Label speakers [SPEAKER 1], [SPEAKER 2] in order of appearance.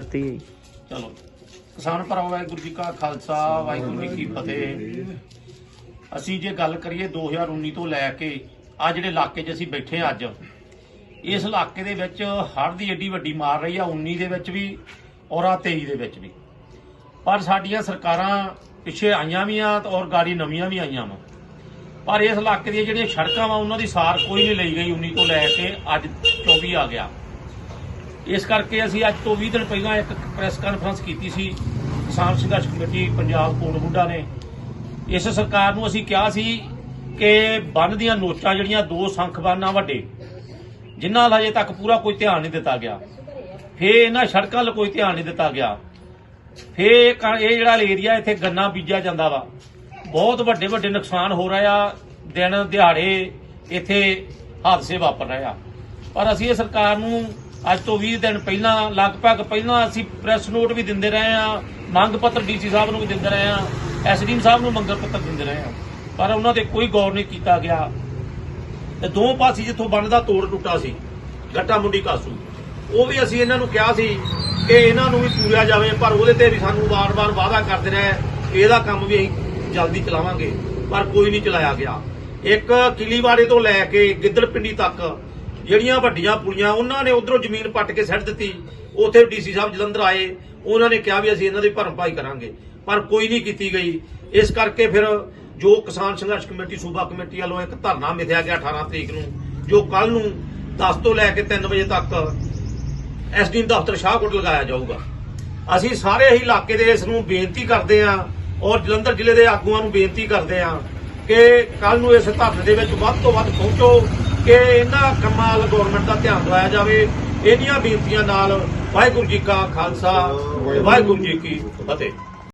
[SPEAKER 1] ਕਰਤੀ ਹੈ
[SPEAKER 2] ਚਲੋ। ਕਿਸਾਨ ਭਰਾਵੋ ਵਾਹਿਗੁਰੂ ਜੀ ਕਾ ਖਾਲਸਾ, ਵਾਹਿਗੁਰੂ ਜੀ ਕੀ ਫਤਿਹ। ਅਸੀਂ ਜੇ ਗੱਲ ਕਰੀਏ 2019 ਤੋਂ ਲੈ ਕੇ ਆ ਜਿਹੜੇ ਇਲਾਕੇ 'ਚ ਅਸੀਂ ਬੈਠੇ ਹਾਂ ਅੱਜ, ਇਸ ਇਲਾਕੇ ਦੇ ਵਿੱਚ ਹੜ੍ਹ ਦੀ ਏਡੀ ਵੱਡੀ ਮਾਰ ਰਹੀ ਆ 19 ਦੇ ਵਿੱਚ ਵੀ ਔਰ ਆ 23 ਦੇ ਵਿੱਚ ਵੀ। ਪਰ ਸਾਡੀਆਂ ਸਰਕਾਰਾਂ ਪਿੱਛੇ ਆਈਆਂ ਵੀ ਆ ਔਰ ਗਾੜੀ ਨਵੀਆਂ ਵੀ ਆਈਆਂ ਵਾ। ਪਰ ਇਸ ਇਲਾਕੇ ਦੀਆਂ ਜਿਹੜੀਆਂ ਸੜਕਾਂ ਵਾ, ਉਹਨਾਂ ਦੀ ਸਾਰ ਕੋਈ ਨਹੀਂ ਲਈ ਗਈ 19 ਤੋਂ ਲੈ ਕੇ ਅੱਜ 24 ਆ ਗਿਆ। ਇਸ ਕਰਕੇ ਅਸੀਂ ਅੱਜ ਤੋਂ 20 ਦਿਨ ਪਹਿਲਾਂ ਇੱਕ ਪ੍ਰੈਸ ਕਾਨਫਰੰਸ ਕੀਤੀ ਸੀ। ਕਿਸਾਨ ਸੰਘਰਸ਼ ਕਮੇਟੀ ਪੰਜਾਬ ਕੋਟਬੁੱਢਾ ਨੇ। ਇਸ ਸਰਕਾਰ ਨੂੰ ਅਸੀਂ ਕਿਹਾ ਸੀ ਕਿ ਬੰਨ ਦੀਆਂ ਨੋਚਾਂ ਜਿਹੜੀਆਂ ਦੋ ਸੰਖ ਬੰਨਾਂ ਵੱਡੇ, ਜਿਨ੍ਹਾਂ ਦਾ ਹਜੇ ਤੱਕ ਪੂਰਾ ਕੋਈ ਧਿਆਨ ਨਹੀਂ ਦਿੱਤਾ ਗਿਆ। ਫੇ ਇਹਨਾਂ ਸੜਕਾਂ 'ਲ ਕੋਈ ਧਿਆਨ ਨਹੀਂ ਦਿੱਤਾ ਗਿਆ। ਫੇ ਇਹ ਜਿਹੜਾ ਏਰੀਆ ਇੱਥੇ ਗੰਨਾ ਬੀਜਿਆ ਜਾਂਦਾ ਵਾ, ਬਹੁਤ ਵੱਡੇ ਵੱਡੇ ਨੁਕਸਾਨ ਹੋ ਰਿਹਾ ਦਿਨ ਦਿਹਾੜੇ ਇੱਥੇ ਹਾਦਸੇ ਵਾਪਰ ਰਹੇ ਆ। ਪਰ ਅਸੀਂ ਇਹ ਸਰਕਾਰ ਨੂੰ ਅੱਜ ਤੋਂ 20 ਦਿਨ ਪਹਿਲਾਂ, ਲਗਭਗ ਪਹਿਲਾਂ ਅਸੀਂ ਪ੍ਰੈਸ ਨੋਟ ਵੀ ਦਿੰਦੇ ਰਹੇ ਆ ਮੰਗ ਪੱਤਰ ਡੀਸੀ ਸਾਹਿਬ ਨੂੰ ਵੀ ਦਿੰਦੇ ਰਹੇ ਆ ਐਸਡੀਐਮ ਸਾਹਿਬ ਨੂੰ ਮੰਗ ਪੱਤਰ ਦਿੰਦੇ ਰਹੇ ਆ ਪਰ ਉਹਨਾਂ ਤੇ ਕੋਈ ਗੌਰ ਨਹੀਂ ਕੀਤਾ ਗਿਆ। ਤੇ ਦੋ ਪਾਸੇ ਜਿੱਥੋਂ ਬਣਦਾ ਤੋੜ ਟੁੱਟਾ ਸੀ, ਗੱਟਾ ਮੁੰਡੀ ਕਾਸੂ। ਉਹ ਵੀ ਅਸੀਂ ਇਹਨਾਂ ਨੂੰ ਕਿਹਾ ਸੀ ਕਿ ਇਹਨਾਂ ਨੂੰ ਵੀ ਪੂਰਿਆ ਜਾਵੇ, ਪਰ ਉਹਦੇ ਤੇ ਵੀ ਸਾਨੂੰ ਵਾਰ-ਵਾਰ ਵਾਅਦਾ ਕਰਦੇ ਰਹੇ, ਇਹਦਾ ਕੰਮ ਵੀ ਅਸੀਂ ਜਲਦੀ ਚਲਾਵਾਂਗੇ, ਪਰ ਕੋਈ ਨਹੀਂ ਚਲਾਇਆ ਗਿਆ। ਇੱਕ ਕਿਲੀਵਾੜੇ ਤੋਂ ਲੈ ਕੇ ਗਿੱਦੜ ਪਿੰਡੀ ਤੱਕ ਜਿਹੜੀਆਂ ਵੱਡੀਆਂ ਪੁਲੀਆਂ ਉਹਨਾਂ ਨੇ ਉਧਰੋਂ ਜ਼ਮੀਨ ਪੱਟ ਕੇ ਸੱਟ ਦਿੱਤੀ। ਉਥੇ ਡੀਸੀ ਸਾਹਿਬ ਜਲੰਧਰ ਆਏ। ਉਹਨਾਂ ਨੇ ਕਿਹਾ ਵੀ ਅਸੀਂ ਇਹਨਾਂ ਦੀ ਭਰਪਾਈ ਕਰਾਂਗੇ। ਪਰ ਕੋਈ ਨਹੀਂ ਕੀਤੀ ਗਈ। ਇਸ ਕਰਕੇ ਫਿਰ ਜੋ ਕਿਸਾਨ ਸੰਘਰਸ਼ ਕਮੇਟੀ, ਸੂਬਾ ਕਮੇਟੀ ਵੱਲੋਂ ਇੱਕ ਧਰਨਾ ਮਿਥਿਆ ਗਿਆ 18 ਤਰੀਕ ਨੂੰ, ਜੋ ਕੱਲ ਨੂੰ 10 ਤੋਂ ਲੈ ਕੇ 3 ਵਜੇ ਤੱਕ ਐਸਡੀ ਦਫ਼ਤਰ ਸ਼ਾਹਕੋਟ ਲਗਾਇਆ ਜਾਊਗਾ। ਅਸੀਂ ਸਾਰੇ ਹੀ ਇਲਾਕੇ ਦੇ ਇਸ ਨੂੰ ਬੇਨਤੀ ਕਰਦੇ ਹਾਂ ਔਰ ਜਲੰਧਰ ਜ਼ਿਲ੍ਹੇ ਦੇ ਆਗੂਆਂ ਨੂੰ ਬੇਨਤੀ ਕਰਦੇ ਹਾਂ ਕਿ ਕੱਲ ਨੂੰ ਇਸ ਧਰਨੇ ਦੇ ਵਿੱਚ ਵੱਧ ਤੋਂ ਵੱਧ ਪਹੁੰਚੋ। ਕਿ ਇਹਨਾਂ ਕੰਮਾਂ ਵੱਲ ਗਵਰਨਮੈਂਟ ਦਾ ਧਿਆਨ ਦਿਵਾਇਆ ਜਾਵੇ। ਇਹਦੀਆਂ ਬੇਨਤੀਆਂ ਨਾਲ ਵਾਹਿਗੁਰੂ ਜੀ ਕਾ ਖਾਲਸਾ ਵਾਹਿਗੁਰੂ ਜੀ ਕੀ ਫਤਿਹ।